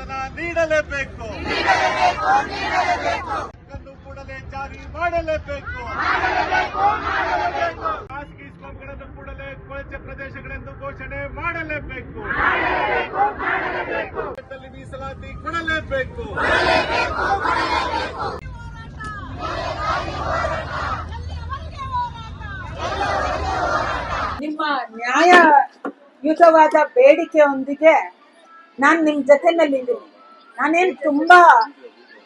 ಒಡೆತನ ನೀಡಲೇಬೇಕು. ಇದನ್ನು ಕೂಡಲೇ ಜಾರಿ ಮಾಡಲೇಬೇಕು. ಖಾಸಗಿ ಸ್ಕೂಲ್ಗಳನ್ನು ಕೂಡಲೇ ಕೊಳಚೆ ಪ್ರದೇಶಗಳೆಂದು ಘೋಷಣೆ ಮಾಡಲೇಬೇಕು. ಮೀಸಲಾತಿ ಕೊಡಲೇಬೇಕು. ನಿಮ್ಮ ನ್ಯಾಯಯುತವಾದ ಬೇಡಿಕೆಯೊಂದಿಗೆ ನಾನು ನಿಮ್ಮ ಜೊತೆನಲ್ಲಿದ್ದೀನಿ ನಾನೇನು ತುಂಬಾ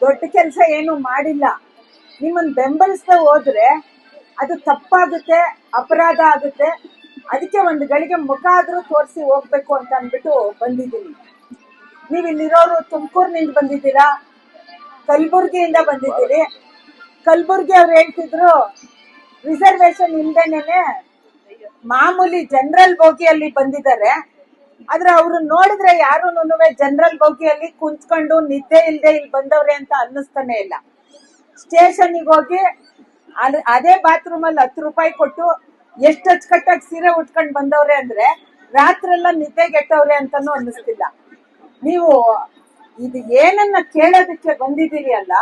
ದೊಡ್ಡ ಕೆಲಸ ಏನು ಮಾಡಿಲ್ಲ. ನಿಮ್ಮನ್ನು ಬೆಂಬಲಿಸ್ತಾ ಹೋದ್ರೆ ಅದು ತಪ್ಪಾಗುತ್ತೆ, ಅಪರಾಧ ಆಗುತ್ತೆ. ಅದಕ್ಕೆ ಒಂದು ಗಳಿಗೆ ಮುಖ ಆದರೂ ತೋರಿಸಿ ಹೋಗ್ಬೇಕು ಅಂತ ಅಂದ್ಬಿಟ್ಟು ಬಂದಿದ್ದೀನಿ. ನೀವು ಇಲ್ಲಿರೋರು ತುಮಕೂರಿನಿಂದ ಬಂದಿದ್ದೀರಾ? ಕಲಬುರ್ಗಿಯಿಂದ ಬಂದಿದ್ದೀರಿ. ಕಲಬುರ್ಗಿ ಅವ್ರು ಹೇಳ್ತಿದ್ರು ರಿಸರ್ವೇಶನ್ ಇಲ್ದೇನೆ ಮಾಮೂಲಿ ಜನರಲ್ ಬೋಗಿಯಲ್ಲಿ ಬಂದಿದ್ದಾರೆ. ಆದ್ರೆ ಅವ್ರು ನೋಡಿದ್ರೆ ಯಾರು ಜನರಲ್ ಬೋಗಿಯಲ್ಲಿ ಕುಂತ್ಕೊಂಡು ನಿದ್ದೆ ಇಲ್ಲದೆ ಇಲ್ಲಿ ಬಂದವ್ರೆ ಅಂತ ಅನ್ನಿಸ್ತಾನೆ ಇಲ್ಲ. ಸ್ಟೇಷನ್ಗೆ ಹೋಗಿ ಅಲ್ಲಿ ಅದೇ ಬಾತ್ರೂಮ್ ಅಲ್ಲಿ ಹತ್ತು ರೂಪಾಯಿ ಕೊಟ್ಟು ಎಷ್ಟು ಅಚ್ಚುಕಟ್ಟಾಗಿ ಸೀರೆ ಉಟ್ಕೊಂಡು ಬಂದವ್ರೆ ಅಂದ್ರೆ ರಾತ್ರೆಲ್ಲ ನಿದ್ದೆಗೆಟ್ಟವ್ರೆ ಅಂತಾನು ಅನ್ನಿಸ್ತಿಲ್ಲ. ನೀವು ಇದು ಏನನ್ನ ಕೇಳೋದಕ್ಕೆ ಬಂದಿದ್ದೀರಿ ಅಲ್ಲ,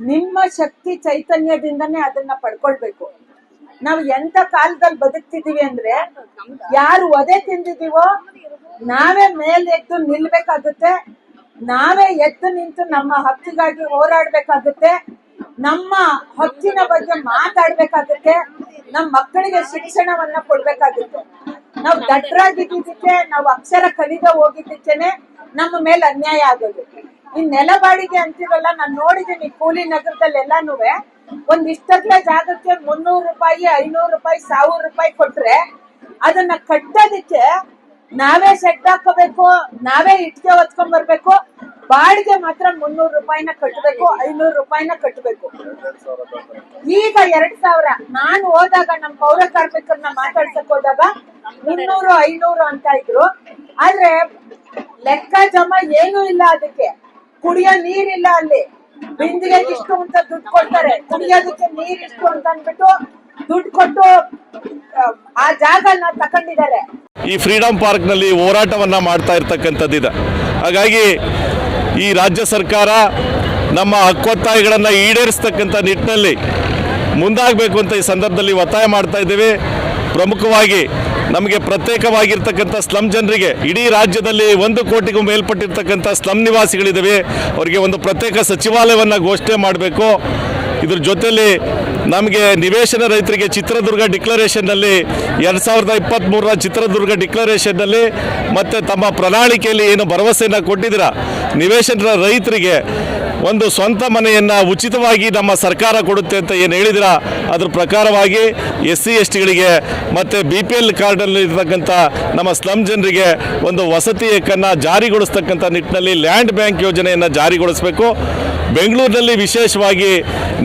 ನಿಮ್ಮ ಶಕ್ತಿ ಚೈತನ್ಯದಿಂದನೇ ಅದನ್ನ ಪಡ್ಕೊಳ್ಬೇಕು. ನಾವು ಎಂತ ಕಾಲದಲ್ಲಿ ಬದುಕ್ತಿದೀವಿ ಅಂದ್ರೆ ಯಾರು ಒದೆ ತಿಂದಿದೀವೋ ನಾವೇ ಮೇಲೆ ಎದ್ದು ನಿಲ್ಬೇಕಾಗುತ್ತೆ. ನಾವೇ ಎದ್ದು ನಿಂತು ನಮ್ಮ ಹಕ್ಕಿಗಾಗಿ ಹೋರಾಡ್ಬೇಕಾಗುತ್ತೆ. ನಮ್ಮ ಹಕ್ಕಿನ ಬಗ್ಗೆ ಮಾತಾಡ್ಬೇಕಾಗುತ್ತೆ. ನಮ್ಮ ಮಕ್ಕಳಿಗೆ ಶಿಕ್ಷಣವನ್ನ ಕೊಡ್ಬೇಕಾಗುತ್ತೆ. ನಾವು ದಡ್ಡರಾಗಿದ್ದಕ್ಕೆ ನಾವು ಅಕ್ಷರ ಕಲಿದ ಹೋಗಿದ್ದಕ್ಕೇನೆ ನಮ್ಮ ಮೇಲೆ ಅನ್ಯಾಯ ಆಗೋದು. ಈ ನೆಲ ಬಾಡಿಗೆ ಅಂತಿರಲ್ಲ ನಾನು ನೋಡಿದ್ದೀನಿ ಕೂಲಿ ನಗರದಲ್ಲಿ ಎಲ್ಲಾನು ಒಂದ್ ಇಷ್ಟಗ್ಲ ಜಾಗಕ್ಕೆ ಮುನ್ನೂರು ರೂಪಾಯಿ, ಐನೂರು ರೂಪಾಯಿ, ಸಾವಿರ ರೂಪಾಯಿ ಕೊಟ್ರೆ ಅದನ್ನ ಕಟ್ಟೋದಿಕ್ಕೆ ನಾವೇ ಶೆಡ್ ಹಾಕೋಬೇಕು, ನಾವೇ ಇಟ್ಕೆ ಹೊತ್ಕೊಂಡ್ ಬರ್ಬೇಕು, ಬಾಡಿಗೆ ಮಾತ್ರ ಮುನ್ನೂರು ರೂಪಾಯಿನ ಕಟ್ಟಬೇಕು ಐನೂರು ರೂಪಾಯಿನ ಕಟ್ಟಬೇಕು ಈಗ ಎರಡ್ ಸಾವಿರ. ನಾನು ಹೋದಾಗ ನಮ್ ಪೌರ ಕಾರ್ಮಿಕರನ್ನ ಮಾತಾಡ್ಸಕ್ ಹೋದಾಗ ಮುನ್ನೂರು, ಐನೂರು ಅಂತ ಇದ್ರು. ಆದ್ರೆ ಲೆಕ್ಕ ಜಮ ಏನೂ ಇಲ್ಲ ಅದಕ್ಕೆ. ಕುಡಿಯೋ ನೀರಿಲ್ಲ ಅಲ್ಲಿ. ಬಿಂದಿಗೆ ಇಷ್ಟು ಅಂತ ದುಡ್ಡು ಕೊಡ್ತಾರೆ. ಕುಡಿಯೋದಕ್ಕೆ ನೀರ್ ಇಷ್ಟು ಅಂತ ಅಂದ್ಬಿಟ್ಟು ದುಡ್ಡು ಕೊಟ್ಟು ಆ, ಜಾಗನ ತಕೊಂಡಿದ್ದಾರೆ. ಈ ಫ್ರೀಡಂ ಪಾರ್ಕ್ನಲ್ಲಿ ಹೋರಾಟವನ್ನು ಮಾಡ್ತಾ ಇರ್ತಕ್ಕಂಥದ್ದಿದೆ ಹಾಗಾಗಿ ಈ ರಾಜ್ಯ ಸರ್ಕಾರ ನಮ್ಮ ಹಕ್ಕೊತ್ತಾಯಗಳನ್ನು ಈಡೇರಿಸ್ತಕ್ಕಂಥ ನಿಟ್ಟಿನಲ್ಲಿ ಮುಂದಾಗಬೇಕು ಅಂತ ಈ ಸಂದರ್ಭದಲ್ಲಿ ಒತ್ತಾಯ ಮಾಡ್ತಾ ಇದ್ದೀವಿ. ಪ್ರಮುಖವಾಗಿ ನಮಗೆ ಪ್ರತ್ಯೇಕವಾಗಿರ್ತಕ್ಕಂಥ ಸ್ಲಮ್ ಜನರಿಗೆ, ಇಡೀ ರಾಜ್ಯದಲ್ಲಿ ಒಂದು ಕೋಟಿಗೂ ಮೇಲ್ಪಟ್ಟಿರ್ತಕ್ಕಂಥ ಸ್ಲಮ್ ನಿವಾಸಿಗಳಿದ್ದಾವೆ ಅವರಿಗೆ ಒಂದು ಪ್ರತ್ಯೇಕ ಸಚಿವಾಲಯವನ್ನು ಘೋಷಣೆ ಮಾಡಬೇಕು. ಇದ್ರ ಜೊತೆಯಲ್ಲಿ ನಮಗೆ ನಿವೇಶನ ರೈತರಿಗೆ ಚಿತ್ರದುರ್ಗ ಡಿಕ್ಲರೇಷನ್ನಲ್ಲಿ ಎರಡು ಸಾವಿರದ ಇಪ್ಪತ್ತ್ಮೂರರ ಚಿತ್ರದುರ್ಗ ಡಿಕ್ಲರೇಷನ್ನಲ್ಲಿ ಮತ್ತು ತಮ್ಮ ಪ್ರಣಾಳಿಕೆಯಲ್ಲಿ ಏನು ಭರವಸೆಯನ್ನು ಕೊಟ್ಟಿದ್ದೀರ? ನಿವೇಶನ ರೈತರಿಗೆ ಒಂದು ಸ್ವಂತ ಮನೆಯನ್ನು ಉಚಿತವಾಗಿ ನಮ್ಮ ಸರ್ಕಾರ ಕೊಡುತ್ತೆ ಅಂತ ಏನು ಹೇಳಿದಿರ? ಅದ್ರ ಪ್ರಕಾರವಾಗಿ ಎಸ್ ಸಿ ಎಸ್ ಟಿಗಳಿಗೆ ಮತ್ತು ಬಿ ಪಿ ಎಲ್ ಕಾರ್ಡಲ್ಲಿ ಇರ್ತಕ್ಕಂಥ ನಮ್ಮ ಸ್ಲಮ್ ಜನರಿಗೆ ಒಂದು ವಸತಿ ಹಕ್ಕನ್ನು ಜಾರಿಗೊಳಿಸ್ತಕ್ಕಂಥ ನಿಟ್ಟಿನಲ್ಲಿ ಲ್ಯಾಂಡ್ ಬ್ಯಾಂಕ್ ಯೋಜನೆಯನ್ನು ಜಾರಿಗೊಳಿಸಬೇಕು. ಬೆಂಗಳೂರಿನಲ್ಲಿ ವಿಶೇಷವಾಗಿ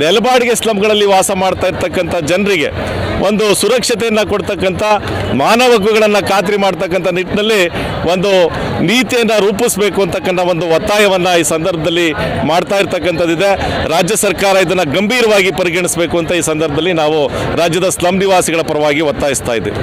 ನೆಲಬಾಡಿಗೆ ಸ್ಲಮ್ಗಳಲ್ಲಿ ವಾಸ ಮಾಡ್ತಾ ಇರ್ತಕ್ಕಂಥ ಜನರಿಗೆ ಒಂದು ಸುರಕ್ಷತೆಯನ್ನು ಕೊಡ್ತಕ್ಕಂಥ ಮಾನವ ಹಕ್ಕುಗಳನ್ನು ಖಾತ್ರಿ ಮಾಡ್ತಕ್ಕಂಥ ನಿಟ್ಟಿನಲ್ಲಿ ಒಂದು ನೀತಿಯನ್ನು ರೂಪಿಸಬೇಕು ಅಂತಕ್ಕಂಥ ಒಂದು ಒತ್ತಾಯವನ್ನು ಈ ಸಂದರ್ಭದಲ್ಲಿ ಮಾಡ್ತಾ ಇರ್ತಕ್ಕಂಥದ್ದಿದೆ. ರಾಜ್ಯ ಸರ್ಕಾರ ಇದನ್ನು ಗಂಭೀರವಾಗಿ ಪರಿಗಣಿಸಬೇಕು ಅಂತ ಈ ಸಂದರ್ಭದಲ್ಲಿ ನಾವು ರಾಜ್ಯದ ಸ್ಲಮ್ ನಿವಾಸಿಗಳ ಪರವಾಗಿ ಒತ್ತಾಯಿಸ್ತಾ ಇದ್ದೀವಿ.